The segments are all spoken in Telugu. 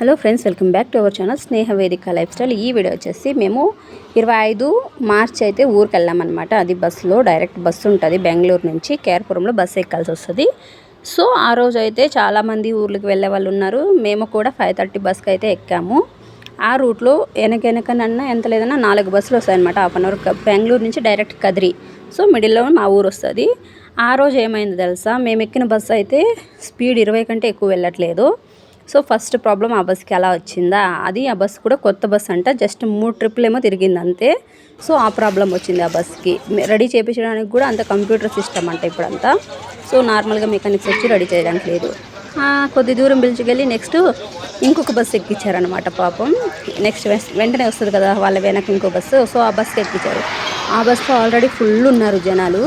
Hello friends welcome back to our channel Sneha Vedika lifestyle. ఈ వీడియో వచ్చేసి మేము ఇరవై ఐదు మార్చ్ అయితే ఊరికి వెళ్ళామన్నమాట అది బస్సులో డైరెక్ట్ బస్సు ఉంటుంది. బెంగళూరు నుంచి కేర్పురంలో బస్సు ఎక్కాల్సి వస్తుంది. సో ఆ రోజు అయితే చాలామంది ఊర్లకు వెళ్ళే వాళ్ళు ఉన్నారు. మేము కూడా ఫైవ్ థర్టీ బస్కి అయితే ఎక్కాము. ఆ రూట్లో వెనకెనకనన్నా ఎంత లేదన్నా నాలుగు బస్సులు వస్తాయన్నమాట. హాఫ్ అన్ అవర్ బెంగళూరు నుంచి డైరెక్ట్ కదిరి. సో మిడిల్లో మా ఊరు వస్తుంది. ఆ రోజు ఏమైంది తెలుసా? మేము ఎక్కిన బస్సు అయితే స్పీడ్ ఇరవై కంటే ఎక్కువ వెళ్ళట్లేదు. సో ఫస్ట్ ప్రాబ్లం ఆ బస్కి అలా వచ్చిందా? అది ఆ బస్ కూడా కొత్త బస్ అంట. జస్ట్ మూడు ట్రిప్పులు ఏమో తిరిగింది అంతే. సో ఆ ప్రాబ్లం వచ్చింది ఆ బస్కి. రెడీ చేయించడానికి కూడా అంత కంప్యూటర్ సిస్టమ్ అంట ఇప్పుడంతా. సో నార్మల్గా మెకానిక్స్ వచ్చి రెడీ చేయడానికి లేదు. కొద్ది దూరం పిలిచుకెళ్ళి నెక్స్ట్ ఇంకొక బస్సు ఎక్కించారనమాట పాపం. నెక్స్ట్ వెంటనే వస్తుంది కదా వాళ్ళ వెనక ఇంకో బస్సు. సో ఆ బస్కి ఎక్కించారు. ఆ బస్సులో ఆల్రెడీ ఫుల్ ఉన్నారు జనాలు.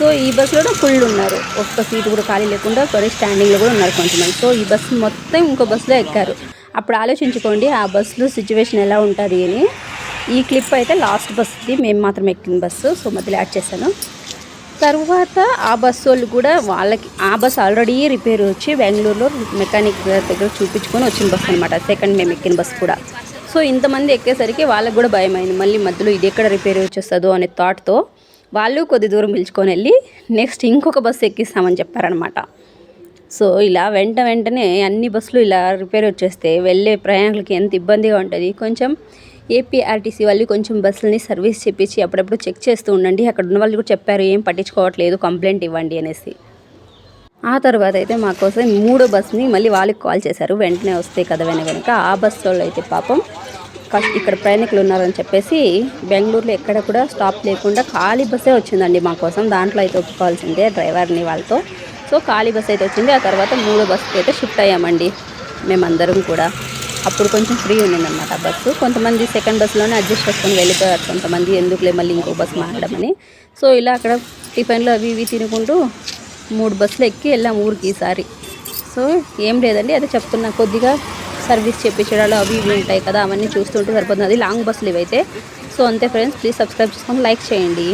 సో ఈ బస్సులో ఫుల్ ఉన్నారు. ఒక్క సీటు కూడా ఖాళీ లేకుండా కొద్ది స్టాండింగ్లో కూడా ఉన్నారు కొంతమంది. సో ఈ బస్సు మొత్తం ఇంకో బస్సులో ఎక్కారు. అప్పుడు ఆలోచించుకోండి ఆ బస్సులో సిచ్యువేషన్ ఎలా ఉంటుంది అని. ఈ క్లిప్ అయితే లాస్ట్ బస్సుది మేము మాత్రం ఎక్కిన బస్సు. సో మధ్యలో యాడ్ చేశాను. తర్వాత ఆ బస్సు వాళ్ళు కూడా వాళ్ళకి ఆ బస్సు ఆల్రెడీ రిపేర్ వచ్చి బెంగళూరులో మెకానిక్ దగ్గర చూపించుకొని వచ్చిన బస్సు అనమాట సెకండ్ మేము ఎక్కిన బస్సు కూడా. సో ఇంతమంది ఎక్కేసరికి వాళ్ళకి కూడా భయం అయింది మళ్ళీ మధ్యలో ఇది ఎక్కడ రిపేర్ వచ్చేస్తుందో అనే థాట్తో వాళ్ళు కొద్ది దూరం పిలుచుకొని వెళ్ళి నెక్స్ట్ ఇంకొక బస్సు ఎక్కిస్తామని చెప్పారనమాట. సో ఇలా వెంట వెంటనే అన్ని బస్సులు ఇలా రిపేర్ వచ్చేస్తే వెళ్ళే ప్రయాణికులకి ఎంత ఇబ్బందిగా ఉంటుంది కొంచెం ఏపీఆర్టీసీ వాళ్ళు కొంచెం బస్సులని సర్వీస్ చేపించి అప్పుడప్పుడు చెక్ చేస్తూ ఉండండి అక్కడ ఉన్న వాళ్ళు కూడా చెప్పారు ఏం పట్టించుకోవట్లేదు కంప్లైంట్ ఇవ్వండి అనేసి. ఆ తర్వాత అయితే మా కోసం మూడో బస్ని మళ్ళీ వాళ్ళకి కాల్ చేశారు వెంటనే వస్తే కదా వెన కనుక ఆ బస్సు వాళ్ళు అయితే పాపం ఇక్కడ ప్రయాణికులు ఉన్నారని చెప్పేసి బెంగళూరులో ఎక్కడ కూడా స్టాప్ లేకుండా ఖాళీ బస్సే వచ్చిందండి మా కోసం. దాంట్లో అయితే ఒప్పుకోవాల్సిందే డ్రైవర్ని వాళ్ళతో. సో ఖాళీ బస్ అయితే వచ్చింది. ఆ తర్వాత మూడో బస్సుకి అయితే షిఫ్ట్ అయ్యామండి మేమందరం కూడా. అప్పుడు కొంచెం ఫ్రీ ఉండిందన్నమాట బస్సు. కొంతమంది సెకండ్ బస్సులోనే అడ్జస్ట్ చేసుకొని వెళ్ళిపోయారు. కొంతమంది ఎందుకులే మళ్ళీ ఇంకో బస్సు మారడమని. సో ఇలా అక్కడ టిఫిన్లు అవి ఇవి తినుకుంటూ మూడు బస్సులు ఎక్కి వెళ్ళాం ఊరికి ఈసారి. సో ఏం లేదండి. అదే చెప్తున్నా కొద్దిగా సర్వీస్ చేయించడాలు అవి ఇవి ఉంటాయి కదా అవన్నీ చూస్తుంటే సరిపోతుంది. అది లాంగ్ బస్సులు ఇవైతే. సో అంతే ఫ్రెండ్స్ ప్లీజ్ సబ్స్క్రైబ్ చేసుకొని లైక్ చేయండి.